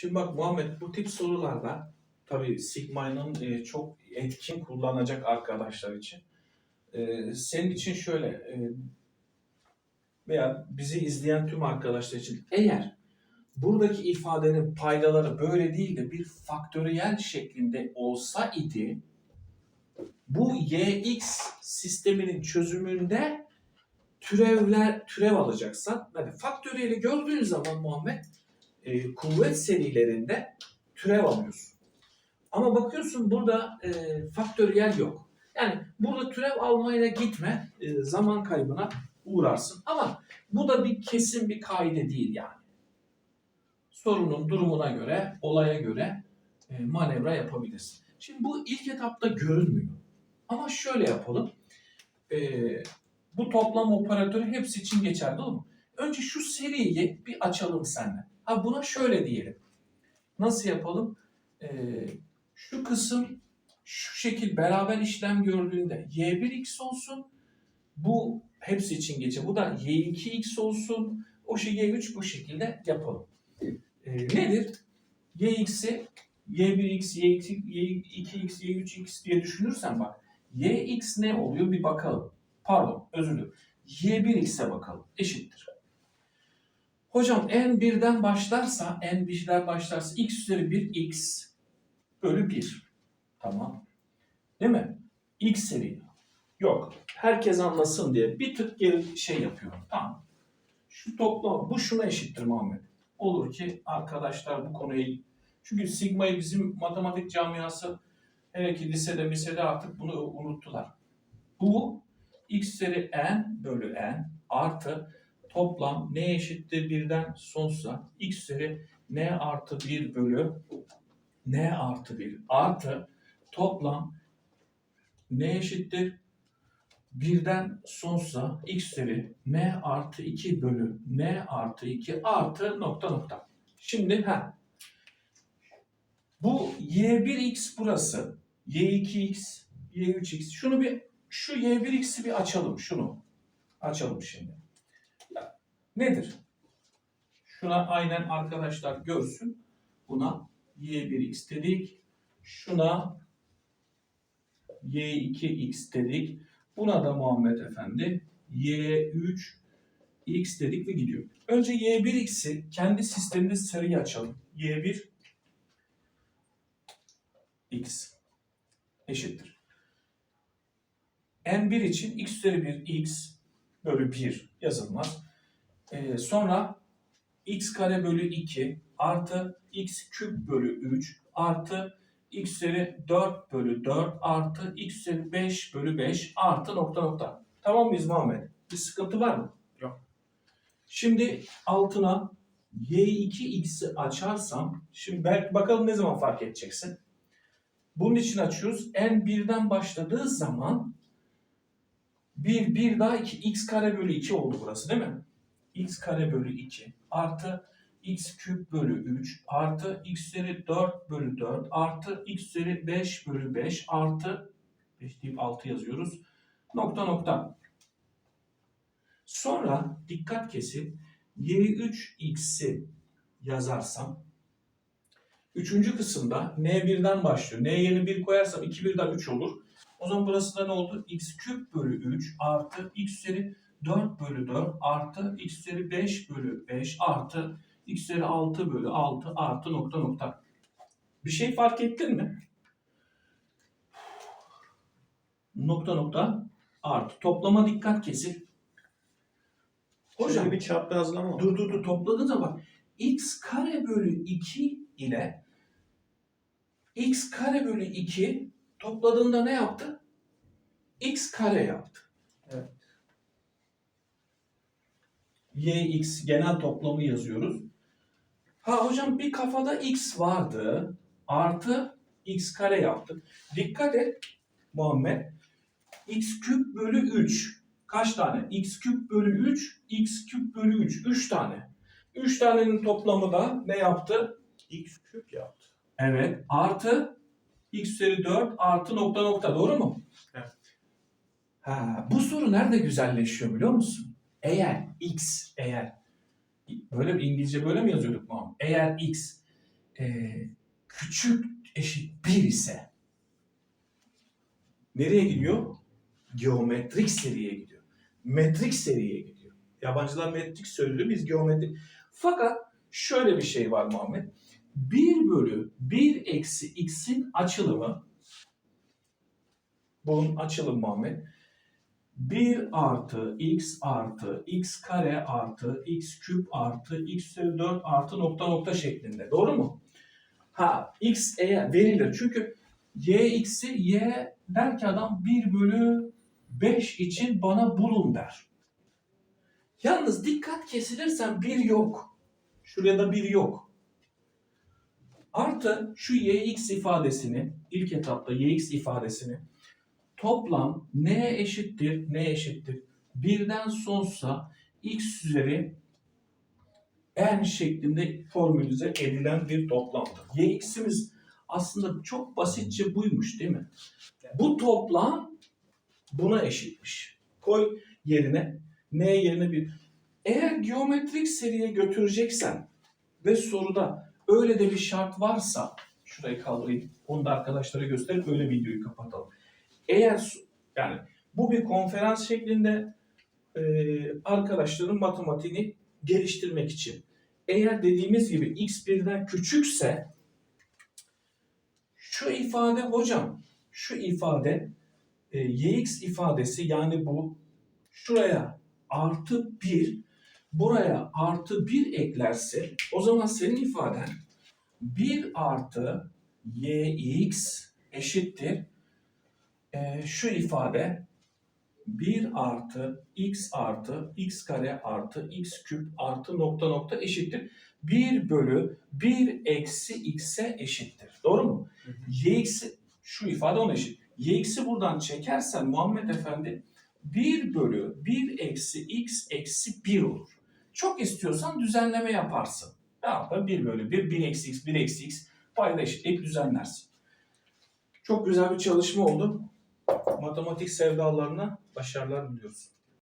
Şimdi bak Muhammed bu tip sorularda tabii Sigma'nın e, çok etkin kullanacak arkadaşlar için. E, senin için şöyle e, veya bizi izleyen tüm arkadaşlar için eğer buradaki ifadenin paydaları böyle değil de bir faktöriyel şeklinde olsa idi bu yx sisteminin çözümünde türevler türev alacaksan yani faktöriyeli gördüğün zaman Muhammed e, kuvvet serilerinde türev alıyorsun. Ama bakıyorsun burada e, faktöriyel yok. Yani burada türev almaya gitme e, zaman kaybına uğrarsın. Ama bu da bir kesin bir kaide değil yani. Sorunun durumuna göre, olaya göre e, manevra yapabilirsin. Şimdi bu ilk etapta görünmüyor. Ama şöyle yapalım. E, bu toplam operatörü hepsi için geçerli değil mi? Önce şu seriyi bir açalım seninle. Ha buna şöyle diyelim. Nasıl yapalım? Ee, şu kısım şu şekil beraber işlem gördüğünde y1x olsun. Bu hepsi için geçer. Bu da y2x olsun. O şey y3 bu şekilde yapalım. Ee, nedir? yx'i y1x, y2, y2x, y3x diye düşünürsen bak. yx ne oluyor bir bakalım. Pardon özür dilerim. y1x'e bakalım. Eşittir. Hocam n birden başlarsa, n birden başlarsa x üzeri 1 x bölü 1. Tamam. Değil mi? x seri. Yok. Herkes anlasın diye bir tık geri şey yapıyorum. Tamam. Şu toplam bu şuna eşittir Muhammed. Olur ki arkadaşlar bu konuyu çünkü sigmayı bizim matematik camiası hele ki lisede lisede artık bunu unuttular. Bu x üzeri n bölü n artı toplam n eşittir birden sonsuza x üzeri n artı 1 bölü n artı 1 artı toplam n eşittir birden sonsuza x üzeri n artı 2 bölü n artı 2 artı nokta nokta. Şimdi ha bu y1x burası y2x y3x şunu bir şu y1x'i bir açalım şunu açalım şimdi. Nedir? Şuna aynen arkadaşlar görsün. Buna y1x dedik. Şuna y2x dedik. Buna da Muhammed Efendi y3x dedik ve gidiyor. Önce y1x'i kendi sisteminde sarıyı açalım. y1 x eşittir. n1 için x üzeri 1 x bölü 1 yazılmaz. Ee, sonra x kare bölü 2 artı x küp bölü 3 artı x üzeri 4 bölü 4 artı x üzeri 5 bölü 5 artı nokta nokta. Tamam mıyız Muhammed? Bir sıkıntı var mı? Yok. Şimdi altına y2x'i açarsam, şimdi belki bakalım ne zaman fark edeceksin. Bunun için açıyoruz. n birden başladığı zaman 1, 1 daha 2, x kare bölü 2 oldu burası değil mi? X kare bölü 2 artı x küp bölü 3 artı x üzeri 4 bölü 4 artı x üzeri 5 bölü 5 artı 5 deyip 6 yazıyoruz. Nokta nokta. Sonra dikkat kesin y3x'i yazarsam Üçüncü kısımda n1'den başlıyor. n yerine 1 koyarsam 2 birden 3 olur. O zaman burası da ne oldu? x küp bölü 3 artı x üzeri 4 bölü 4 artı x üzeri 5 bölü 5 artı x üzeri 6 bölü 6 artı nokta nokta. Bir şey fark ettin mi? Nokta nokta artı. Toplama dikkat kesin. Hocam Şöyle bir çaprazlama var. dur dur dur topladığın zaman x kare bölü 2 ile x kare bölü 2 topladığında ne yaptı? x kare yaptı. Evet. Yx genel toplamı yazıyoruz. Ha hocam bir kafada x vardı. Artı x kare yaptık. Dikkat et Muhammed. x küp bölü 3. Kaç tane? x küp bölü 3, x küp bölü 3. 3 tane. 3 tanenin toplamı da ne yaptı? X küp yaptı. Evet. Artı x üzeri 4 artı nokta nokta. Doğru mu? Evet. Ha, bu soru nerede güzelleşiyor biliyor musun? Eğer x, eğer böyle bir İngilizce böyle mi yazıyorduk mu? Eğer x e, küçük eşit 1 ise nereye gidiyor? Geometrik seriye gidiyor. Metrik seriye gidiyor. Yabancılar metrik söylüyor, biz geometrik. Fakat şöyle bir şey var Muhammed. 1 bölü 1 eksi x'in açılımı bunun açılımı Muhammed 1 artı x artı x kare artı x küp artı x üzeri 4 artı nokta nokta şeklinde. Doğru mu? Ha x eğer verilir. Çünkü y x'i y der ki adam 1 bölü 5 için bana bulun der. Yalnız dikkat kesilirsen 1 yok. Şuraya da 1 yok. Artı şu yx ifadesini ilk etapta yx ifadesini toplam n eşittir n eşittir birden sonsa x üzeri n şeklinde formülize edilen bir toplamdır. yx'imiz aslında çok basitçe buymuş değil mi? Bu toplam buna eşitmiş. Koy yerine n yerine bir. Eğer geometrik seriye götüreceksen ve soruda öyle de bir şart varsa şurayı kaldırayım. Onu da arkadaşlara gösterip öyle videoyu kapatalım. Eğer yani bu bir konferans şeklinde e, arkadaşların matematiğini geliştirmek için. Eğer dediğimiz gibi x birden küçükse şu ifade hocam şu ifade e, yx ifadesi yani bu şuraya artı 1 buraya artı 1 eklerse o zaman senin ifaden 1 artı yx eşittir e, şu ifade 1 artı x artı x kare artı x küp artı nokta nokta eşittir. 1 bölü 1 eksi x'e eşittir. Doğru mu? Hı. yx'i şu ifade ona eşit. yx'i buradan çekersen Muhammed Efendi 1 bölü 1 eksi x eksi 1 olur. Çok istiyorsan düzenleme yaparsın. Ne yapar? 1 bölü 1, 1 eksi x, 1 eksi x payda eşitleyip düzenlersin. Çok güzel bir çalışma oldu. Matematik sevdalarına başarılar diliyoruz.